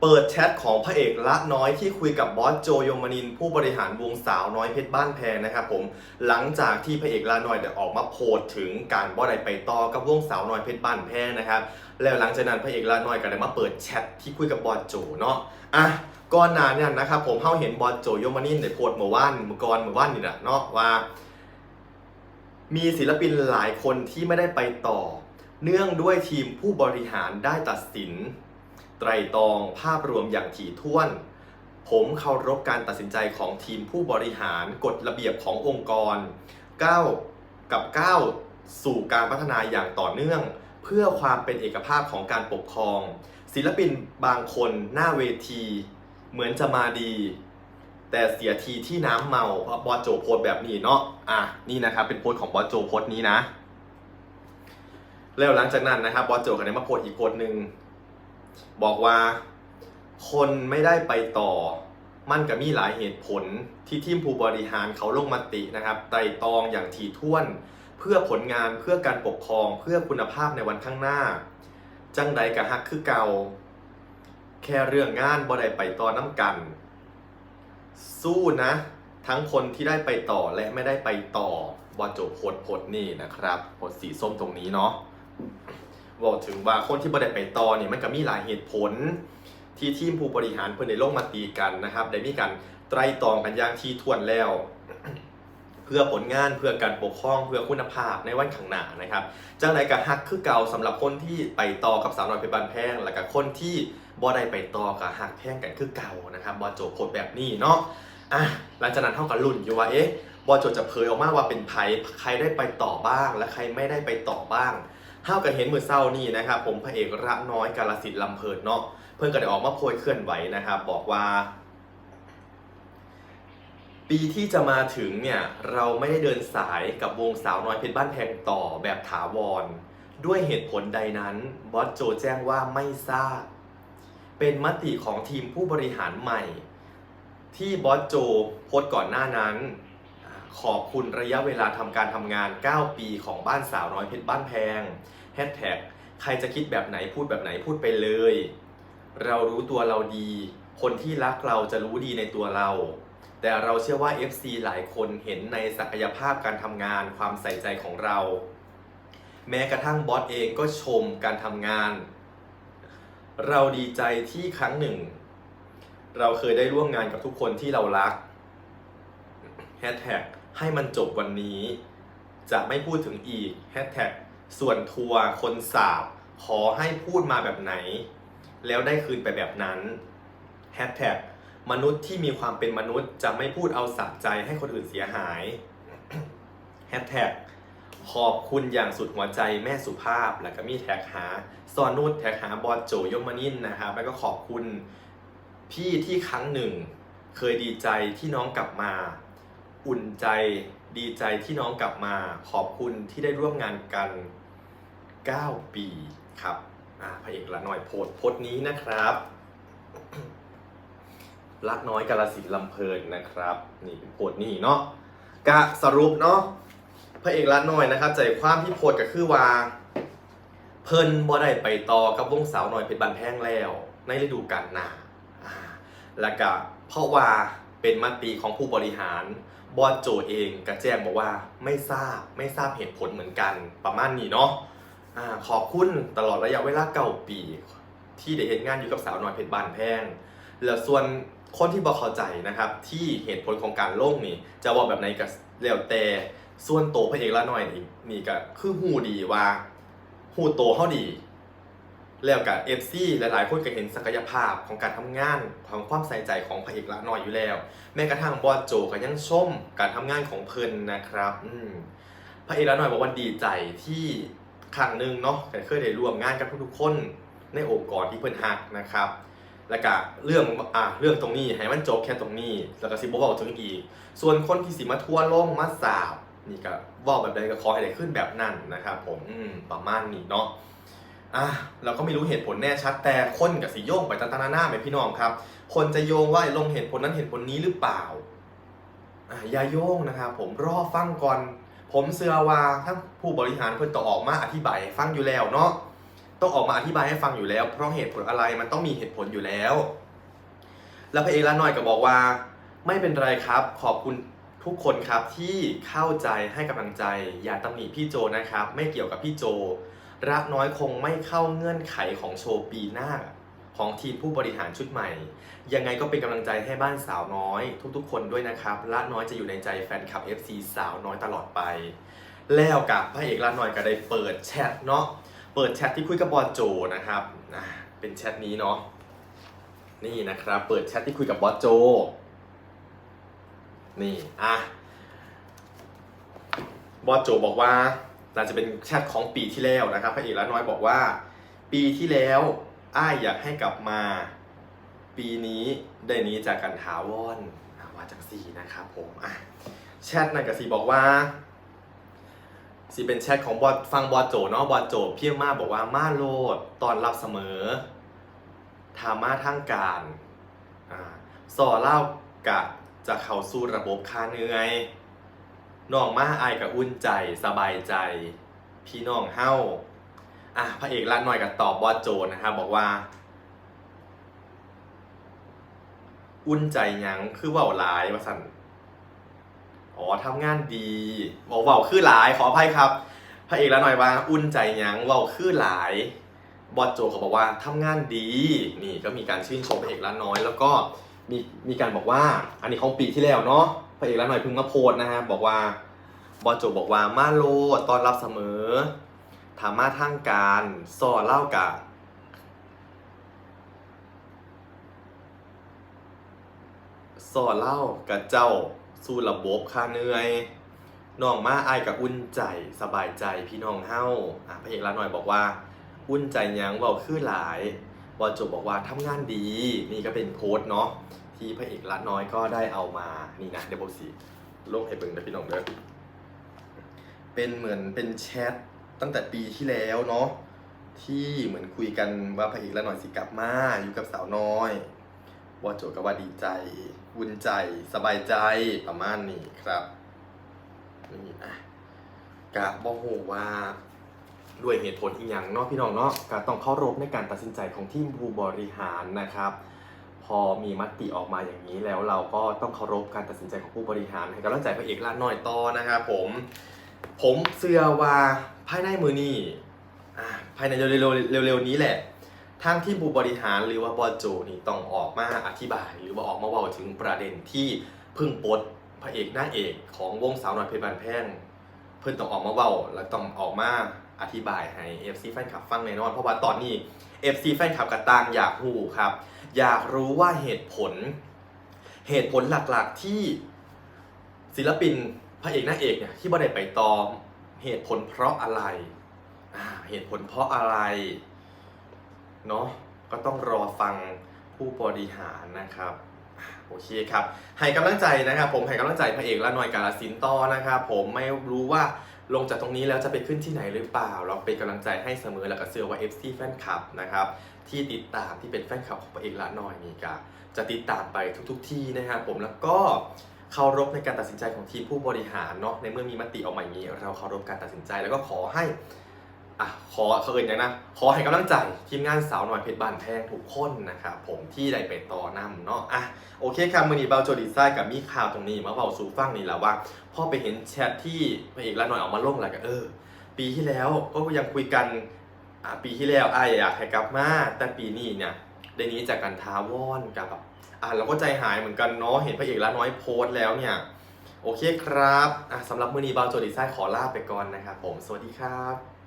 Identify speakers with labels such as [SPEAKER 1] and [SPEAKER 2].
[SPEAKER 1] เปิดแชทของพระเอกละน้อยที่คุยกับบอสโจโยมานิน ผู้บริหารวงสาวน้อยเพชรบ้านแพงนะครับผมหลังจากที่พระเอกละน้อยได้ออกมาโพสถึงการบอสใดไปต่อกับวงสาวน้อยเพชรบ้านแพงนะครับแล้วหลังจากนั้นพระเอกละน้อยก็ได้มาเปิดแชทที่คุยกับบอสโจเนาะอะก่อนหน้านี้นะครับผมเฮาเห็นบอสโจโยมานินได้โพสเมื่อวานเมื่อก่อนเมื่อวานนี่แหละเนาะว่า มีศิลปินหลายคนที่ไม่ได้ไปต่อ เนื่องด้วยทีมผู้บริหารได้ตัดสิน ไตรตรองภาพรวมอย่างถี่ถ้วน ผมเคารพการตัดสินใจของทีมผู้บริหารกฎระเบียบขององค์กรก้าวกับก้าวสู่การพัฒนาอย่างต่อเนื่อง เพื่อความเป็นเอกภาพของการปกครอง ศิลปินบางคนหน้าเวที เหมือนจะมาดี แต่เสียทีที่น้ำเมาเพราะบอโจโพสแบบนี้เนาะอะนี่นะครับเป็นโพสของบอโจโพสนี้นะแล้วหลังจากนั้นนะครับบอโจก็ได้มาโพสอีกโพสหนึ่ง บอกว่า คนไม่ได้ไปต่อ มันก็มีหลายเหตุผลที่ทีมผู้บริหารเขาลงมตินะครับไตรตองอย่างถี่ถ้วน เพื่อผลงานเพื่อการปกครองเพื่อคุณภาพในวันข้างหน้า จังใดกะฮักคือเก่า แค่เรื่องงานบ่ได้ไปต่อน้ำกัน สู้นะ ทั้งคนที่ได้ไปต่อและไม่ได้ไปต่อบอโจโพดโพดนี่นะครับโพดสีส้มตรงนี้เนาะ บอกถึงว่าคนที่บ่ได้ไปต่อเนี่ยมันก็มีหลายเหตุผล ที่ทีมผู้บริหารเพื่อนในโลกมาตีกันนะครับ ได้มีการไตรตรองกันอย่างที่ทวนแล้ว เพื่อผลงานเพื่อการปกครองเพื่อคุณภาพในวันข้างหน้านะครับจังไรกับฮักคือเก่าสำหรับคนที่ไปต่อกับสาวน้อยเพชรบานแพงแล้วก็คนที่บ่ได้ไปต่อกับฮักแพงกันคือเก่านะครับบอโจโพดแบบนี้เนาะอะหลังจากนั้นเท่ากับรุ่นอยู่ว่าเอ๊ะบอโจจะเผยออกมาว่าเป็นไผใครได้ไปต่อบ้าง และใครไม่ได้ไปต่อบ้าง เท่ากับเห็นมือเศร้านี่นะครับผมพระเอกระน้อยกาลสิทธิ์ลำเพลินเนาะเพิ่งก็ได้ออกมาโพยเคลื่อนไหวนะครับบอกว่า ปีที่จะมาถึงเนี่ยเราไม่ได้เดินสายกับวงสาวน้อยเพชรบ้านแพงต่อแบบถาวร ด้วยเหตุผลใดนั้นบอสโจแจ้งว่าไม่ทราบ เป็นมติของทีมผู้บริหารใหม่ ที่บอสโจโพสก่อนหน้านั้น ขอบคุณระยะเวลาทำการทำงาน 9 ปีของบ้านสาวน้อยเพชรบ้านแพงแฮชแท็กใครจะคิดแบบไหนพูดแบบไหนพูดไปเลย เรารู้ตัวเราดี คนที่รักเราจะรู้ดีในตัวเรา แต่เราเชื่อว่า FC หลายคนเห็นในศักยภาพการทำงานความใส่ใจของเรา แม้กระทั่งบอสเองก็ชมการทำงาน เราดีใจที่ครั้งหนึ่ง เราเคยได้ร่วมงานกับทุกคนที่เรารักแฮชแท็ก ให้มันจบวันนี้ จะไม่พูดถึงอีกแฮชแท็กส่วนทัวร์คนสาบ ขอให้พูดมาแบบไหน แล้วได้คืนไปแบบนั้นแฮชแท็กมนุษย์ที่มีความเป็นมนุษย์จะไม่พูดเอาสะใจให้คนอื่นเสียหายแฮชแท็กขอบคุณอย่างสุดหัวใจแม่สุภาพ แล้วก็มีแท็กหาซอนนุชแท็กหาบอลโจยมนินนะครับแล้วก็ขอบคุณพี่ที่ครั้งหนึ่ง เคยดีใจที่น้องกลับมา อุ่นใจดีใจที่น้องกลับมาขอบคุณที่ได้ร่วมงานกัน 9 ปีครับอ่าพระเอกละน้อยโพสโพสนี้นะครับ รักน้อยกาลสินลำเพลินนะครับ นี่โพสนี่เนาะกะสรุปเนาะพระเอกละน้อยนะครับใจความที่โพสก็คือว่า เพิ่นบ่ได้ไปต่อกับวงสาวน้อยเพชรบันแพงแล้ว ในฤดูกาลหนาแล้วก็เพราะว่าเป็นมติของผู้บริหาร บอสโจเองก็แจ้งบอกว่าไม่ทราบไม่ทราบเหตุผลเหมือนกันประมาณนี้เนาะอ่าขอบคุณตลอดระยะเวลาเก้าปี ที่ได้เห็นงานอยู่กับสาวน้อยเพชรบานแพงแล้วส่วนคนที่บอกเข้าใจนะครับที่เหตุผลของการลงนี่จะว่าแบบไหนก็แล้วแต่ส่วนโตพระเอกละหน่อยนี่นี่ก็คือหูดีว่าหูโตเขาดี แล้วกับเอฟซีหลายๆ คนก็เห็นศักยภาพของการทำงานของความใส่ใจของพระเอกละน้อยอยู่แล้ว แม้กระทั่งบอสโจก็ยังชมการทำงานของเพิ่นนะครับอืพระเอกละน้อยบอกว่าดีใจที่ครั้งหนึ่งเนาะแต่เคยได้ร่วมงานกับทุกๆคนในองค์กรที่เพิ่นฮักนะครับ แล้วก็เรื่องอะเรื่องตรงนี้ให้มันจบแค่ตรงนี้ แล้วก็สิบ่เว้าถึงอีก ส่วนคนที่สิมาทั่วโลกมาสาบนี่ก็เว้าแบบใดก็ขอให้ได้ขึ้นแบบนั้นนะครับผมอืมประมาณนี้เนาะ อะเราก็ไม่รู้เหตุผลแน่ชัดแต่คนกับสีโยงไปต่างๆนานาไหมพี่น้องครับ คนจะโยงว่าลงเหตุผลนั้นเหตุผลนี้หรือเปล่าอะอย่าโยงนะครับผมรอฟังก่อน ผมเชื่อว่าทั้งผู้บริหารเพิ่นต่อออกมาอธิบายฟังอยู่แล้วเนาะต้องออกมาอธิบายให้ฟังอยู่แล้ว เพราะเหตุผลอะไรมันต้องมีเหตุผลอยู่แล้ว แล้วพระเอกละน้อยก็บอกว่า ไม่เป็นไรครับ ขอบคุณทุกคนครับที่เข้าใจให้กำลังใจ อย่าตำหนิพี่โจนะครับ ไม่เกี่ยวกับพี่โจ รักน้อยคงไม่เข้าเงื่อนไขของโชว์ปีหน้าของทีมผู้บริหารชุดใหม่ ยังไงก็เป็นกำลังใจให้บ้านสาวน้อย ทุกๆ คนด้วยนะครับละน้อยจะอยู่ในใจแฟนคลับ FC สาวน้อยตลอดไป แล้วกับพระเอกละน้อยก็ได้เปิดแชทเนาะเปิดแชทที่คุยกับบอสโจนะครับอ่าเป็นแชทนี้เนาะนี่นะครับ เปิดแชทที่คุยกับบอสโจ นี่อะบอสโจบอกว่า น่าจะเป็นแชทของปีที่แล้วนะครับพระเอกละน้อยบอกว่า ปีที่แล้วอ้ายอยากให้กลับมา ปีนี้ได้นี้จากกันถาวรอะว่าจากสีนะครับผมอะแชทนั่นกับสีบอกว่าสีเป็นแชทของบอสฟังบอสโจเนาะบอสโจเพียงมาบอกว่ามาโลดตอนรับเสมอถามาทางการอ่าสอเล่ากะจะเข้าสู่ระบบค่าเหนื่อย น้องมาอายกับอุ่นใจสบายใจ พี่น้องเฮ้าอะพระเอกละหน่อยกับตอบบอสโจนะครับบอกว่า อุ่นใจยังคือเว้าหลายว่าสั่นอ๋อทำงานดีบอกเว้าคือหลายขออภัยครับ พระเอกละหน่อยว่า อุ่นใจยังเว้าคือหลายบอสโจเขาบอกว่าทำงานดีนี่ก็มีการชื่นชมพระเอกละน้อย แล้วก็มีมีการบอกว่า อันนี้ของปีที่แล้วเนาะ พระเอกละน้อยพิ่งมาโพสนะฮะบอกว่าบอโจบอกว่ามาโลตอนรับเสมอถามมาทางการสอเล่ากะสอนเล่ากับเจ้าสู้ระบบค่าเหนื่อยน้องมาอายกับอุ่นใจสบายใจพี่น้องเฮาอะพระเอกละหน่อยบอกว่า อุ่นใจยังเบาคือหลายบอลจบบอกว่าทำงานดีนี่ก็เป็นโพสเนาะ ที่พระเอกละน้อยก็ได้เอามานี่นะเดี๋ยวบอกสิลงให้เบิ่งนะพี่น้องเด้อเป็นเหมือนเป็นแชทตั้งแต่ปีที่แล้วเนาะที่เหมือนคุยกันว่าพระเอกละน้อยสิกลับมาอยู่กับสาวน้อยวอโจก็ว่าดีใจวุ่นใจสบายใจประมาณนี้ครับนี่อะกะบอกโหว่าด้วยเหตุผลอีกอย่างเนาะพี่น้องเนาะก็ต้องเคารพในการตัดสินใจของทีมผู้บริหารนะครับ อมีมติออกมาอย่างนี้แล้วเราก็ต้องเคารพการตัดสินใจของผู้บริหารให้กำลังใจพระเอกลาน้อยต่อนะครับผม ผมเชื่อว่าภายในมือนี้อ่ภายในเร็วๆเร็วๆนี้แหละทางที่ผู้บริหารหรือว่าบอสโจนี่ต้องออกมาอธิบาย หรือว่าออกมาเว่าถึงประเด็นที่เพึ่งปดพระเอกหน้าเอกของวงสาวน้อยเพชรบานแพงเพิ่นต้องออกมาเว้าและต้องออกมา อธิบายให้ FC แฟนคลับฟังแน่นอน เพราะว่าตอนนี้ FC แฟนคลับกระต่างอยากรู้ครับ อยากรู้ว่าเหตุผล เหตุผลหลักๆที่ศิลปินพระเอกหน้าเอกเนี่ยที่บ่ได้ไปตอม เหตุผลเพราะอะไร เหตุผลเพราะอะไรเนาะก็ต้องรอฟังผู้บริหารนะครับโอเคครับให้กำลังใจนะครับ ผมให้กำลังใจพระเอกละหน่อยกาลสินต์ต่อนะครับ ผมไม่รู้ว่า ลงจากตรงนี้แล้วจะไปขึ้นที่ไหนหรือเปล่า เราเป็นกำลังใจให้เสมอแล้วก็เสื้อว่า FC แฟนคลับนะครับที่ติดตามที่เป็นแฟนคลับของพระเอกละหน่อยมีกาจะติดตามไปทุก ๆ ที่นะครับผมแล้วก็เคารพในการตัดสินใจของทีมผู้บริหารเนาะในเมื่อมีมติออกมาอย่างนี้ เราเคารพการตัดสินใจแล้วก็ขอให้ อะขอเขาเอ่ยอย่างนะ ขอให้กำลังใจทีมงานสาวหน่อยเพชรบ้านแพงทุกคนนะครับผมที่ได้ไปต่อนำเนาะอะโอเคครับมือนีเบาโจดีไซน์กับมีข่าวตรงนี้มาเบาสู่ฟังนี่แหละว่าพ่อไปเห็นแชทที่พระเอกละหน่อยออกมาลงอะไรกันเออ ปีที่แล้วก็ยังคุยกันอะปีที่แล้วอ้าอยากให้กลับมาแต่ปีนี้เนี่ยได้นี้จากการท้าวอนกับแบบอะเราก็ใจหายเหมือนกันเนาะเห็นพระเอกละน้อยโพสต์แล้วเนี่ยโอเคครับอะสำหรับมือนีเบาโจดีไซน์ขอลาไปก่อนนะครับผมสวัสดีครับ